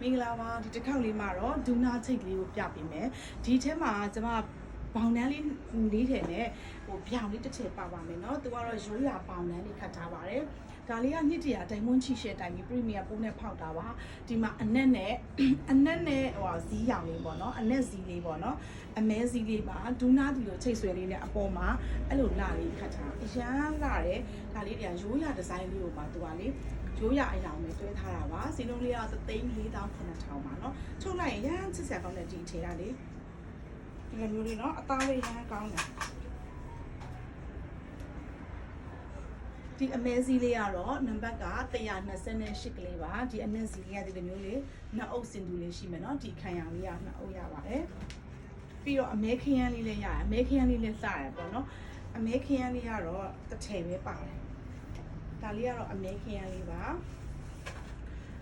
မင်္ဂလာပါဒီတစ်ခေါက်လေးမှာတော့ဒူနာချိတ်လေးကိုပြပေးမယ်ဒီထဲမှာကျွန်မ ဘောင်တန်းလေးလေးထည်နဲ့ဟိုပြောင်လေးတစ်ထည်ပါပါမယ်เนาะသူကတော့ရိုးရာဘောင်တန်းလေးခတ်ထားပါတယ်ဒါလေးကနှစ်တရာဒိုင်မွန်ချီရှယ်တိုင်ပြီးပရီမီယာပိုးနဲ့ဖောက်တာပါဒီမှာအနက်နဲ့ အနက်နဲ့ဟိုဇီးရောင်လေးပေါ့เนาะအနက်ဇီးလေးပေါ့เนาะအမဲဇီးလေးပါဒူနာဒီလိုချိတ်ဆွဲလေးနဲ့အပေါ်မှာအဲ့လိုလာလေးခတ်ထားအရန်လာတယ်ဒါလေးတွေကရိုးရာဒီဇိုင်းလေးကိုပါသူကလေ ရိုးရအယောင်နဲ့တွဲထားတာပါစီလုံးလေးကသသိန်း၄တောင်း9000ပါเนาะချုပ်လိုက်ရင်ရမ်းချစ်စရာကောင်းတဲ့ဒီအထည်ကလေ ဒီလိုမျိုးလေးနော်အသားလေးရမ်းကောင်းတယ်ဒီအမဲစီးလေးကတော့နံပါတ်က128ကလေးပါဒီအမဲစီးလေးကဒီလိုမျိုးလေးနှစ်အုပ်စင်တူလေးရှိမယ်နော်ဒီခံရလေးကနှစ်အုပ်ရပါတယ်ပြီးတော့အမဲခရမ်းလေးလည်းရတယ်အမဲခရမ်းလေးလည်းစရတယ်ပေါ့နော်အမဲခရမ်းလေးကတော့တစ်ထည်ပဲပါတယ်ဒါလေးကတော့အမဲခရမ်းလေးပါ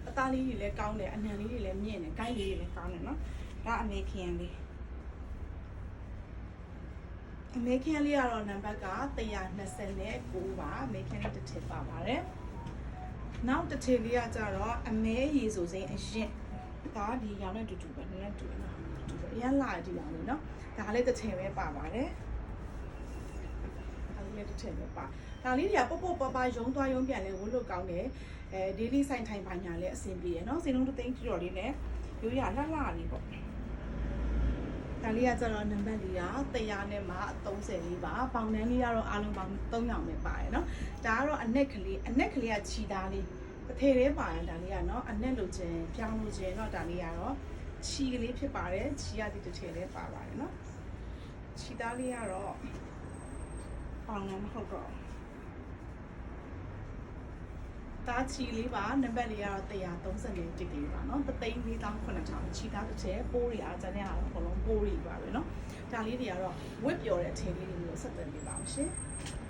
အသားလေးတွေလည်းကောင်းတယ်အနံလေးတွေလည်းမြင့်တယ်ဂိုင်းလေးတွေလည်းကောင်းတယ်နော်ဒါအမေခင်လေး အမဲခင်ရလေးကတော့နံပါတ်က129ပါအမဲခင်လေးတစ်ထည့်ပါပါတယ်နောက်တစ်ထည့်လေးကကြတော့အမဲရေဆိုစိမ့်အရင်ဒါဒီရောင်နဲ့တူတူပဲနည်းနည်းတူတယ်နော်တူတယ်အရင်လာဒီရောင်လေးနော်ဒါလည်းတစ်ထည့်ပဲပါပါတယ်ဒါလေးလည်းတစ်ထည့်ပဲပါဒါလေးတွေကပုတ်ပုတ်ပပရုံသွားရုံပြန်လဲဝတ်လို့ကောင်းတယ်အဲ daily ဆိုင်ထိုင်ပါညာလည်းအဆင်ပြေရနော်စင်လုံးတစ်သိန်းကျော်လေးနဲ့ရိုးရလှလှလေးပေါ့ ဒါလေးကကျတော့နံပါတ်လေးက100နဲ့မှ30လေးပါပေါင်နှန်းလေးကတော့အားလုံးပေါင်း300နဲ့ပါတယ်နော်ဒါကတော့အနက်ကလေးအနက်ကလေးကခြီသားလေးတစ်ထည်လေးပါရင်ဒါလေးကနော်အနက်လိုချင်ပြောင်းလိုချင်တော့ဒါလေးကတော့ခြီကလေးဖြစ်ပါတယ်ခြီရသည်တစ်ထည်လေးပါပါတယ်နော်ခြီသားလေးကတော့ပေါင်လည်းမဟုတ်တော့ တာချီလေးပါနံပါတ်လေးကတော့130တိကလေးပါเนาะ3သိန်း4900ချီသားတစ်ချက်ပိုးတွေအားကျန်တဲ့အားလုံးအကုန်လုံးပိုးတွေပါပဲเนาะဒါလေးတွေကတော့ဝစ်ပျော်တဲ့အထည်လေးတွေမျိုးဆက်သွယ်ပေးပါအောင်ရှင်